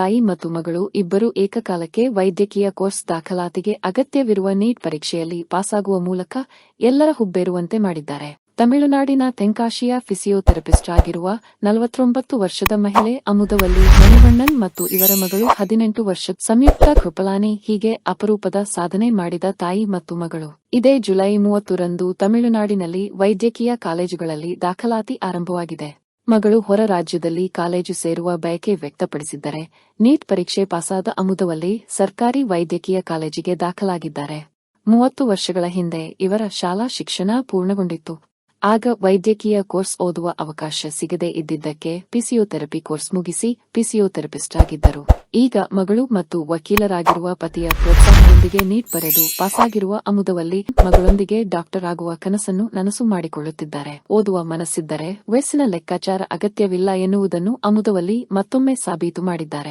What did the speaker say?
ತಾಯಿ ಮತ್ತು ಮಗಳು ಇಬ್ಬರು ಏಕಕಾಲಕ್ಕೆ ವೈದ್ಯಕೀಯ ಕೋರ್ಸ್ ದಾಖಲಾತಿಗೆ ಅಗತ್ಯವಿರುವ ನೀಟ್ ಪರೀಕ್ಷೆಯಲ್ಲಿ ಪಾಸಾಗುವ ಮೂಲಕ ಎಲ್ಲರ ಹುಬ್ಬೇರುವಂತೆ ಮಾಡಿದ್ದಾರೆ. ತಮಿಳುನಾಡಿನ ತೆಂಕಾಶಿಯ ಫಿಸಿಯೋಥೆರಪಿಸ್ಟ್ ಆಗಿರುವ ನಲವತ್ತೊಂಬತ್ತು ವರ್ಷದ ಮಹಿಳೆ ಅಮುದವಲ್ಲಿ ಮಣಿವಣ್ಣನ್ ಮತ್ತು ಇವರ ಮಗಳು ಹದಿನೆಂಟು ವರ್ಷದ ಸಂಯುಕ್ತ ಕೃಪಲಾನಿ ಹೀಗೆ ಅಪರೂಪದ ಸಾಧನೆ ಮಾಡಿದ ತಾಯಿ ಮತ್ತು ಮಗಳು. ಇದೇ ಜುಲೈ ಮೂವತ್ತರಂದು ತಮಿಳುನಾಡಿನಲ್ಲಿ ವೈದ್ಯಕೀಯ ಕಾಲೇಜುಗಳಲ್ಲಿ ದಾಖಲಾತಿ ಆರಂಭವಾಗಿದೆ. ಮಗಳು ಹೊರ ರಾಜ್ಯದಲ್ಲಿ ಕಾಲೇಜು ಸೇರುವ ಬಯಕೆ ವ್ಯಕ್ತಪಡಿಸಿದ್ದಾರೆ, ನೀಟ್ ಪರೀಕ್ಷೆ ಪಾಸಾದ ಅಮುದವಲ್ಲಿ ಸರ್ಕಾರಿ ವೈದ್ಯಕೀಯ ಕಾಲೇಜಿಗೆ ದಾಖಲಾಗಿದ್ದಾರೆ. ಮೂವತ್ತು ವರ್ಷಗಳ ಹಿಂದೆ ಇವರ ಶಾಲಾ ಶಿಕ್ಷಣ ಪೂರ್ಣಗೊಂಡಿತ್ತು. ಆಗ ವೈದ್ಯಕೀಯ ಕೋರ್ಸ್ ಓದುವ ಅವಕಾಶ ಸಿಗದೇ ಇದ್ದಿದ್ದಕ್ಕೆ ಪಿಸಿಯೋಥೆರಪಿ ಕೋರ್ಸ್ ಮುಗಿಸಿ ಪಿಸಿಯೋಥೆರಪಿಸ್ಟ್ ಆಗಿದ್ದರು. ಈಗ ಮಗಳು ಮತ್ತು ವಕೀಲರಾಗಿರುವ ಪತಿಯ ಪ್ರೋತ್ಸಾಹದೊಂದಿಗೆ ನೀಟ್ ಬರೆದು ಪಾಸಾಗಿರುವ ಅಮುದವಲ್ಲಿ ಮಗಳೊಂದಿಗೆ ಡಾಕ್ಟರ್ ಆಗುವ ಕನಸನ್ನು ನನಸು ಮಾಡಿಕೊಳ್ಳುತ್ತಿದ್ದಾರೆ. ಓದುವ ಮನಸ್ಸಿದ್ದರೆ ವಯಸ್ಸಿನ ಲೆಕ್ಕಾಚಾರ ಅಗತ್ಯವಿಲ್ಲ ಎನ್ನುವುದನ್ನು ಅಮುದವಲ್ಲಿ ಮತ್ತೊಮ್ಮೆ ಸಾಬೀತು ಮಾಡಿದ್ದಾರೆ.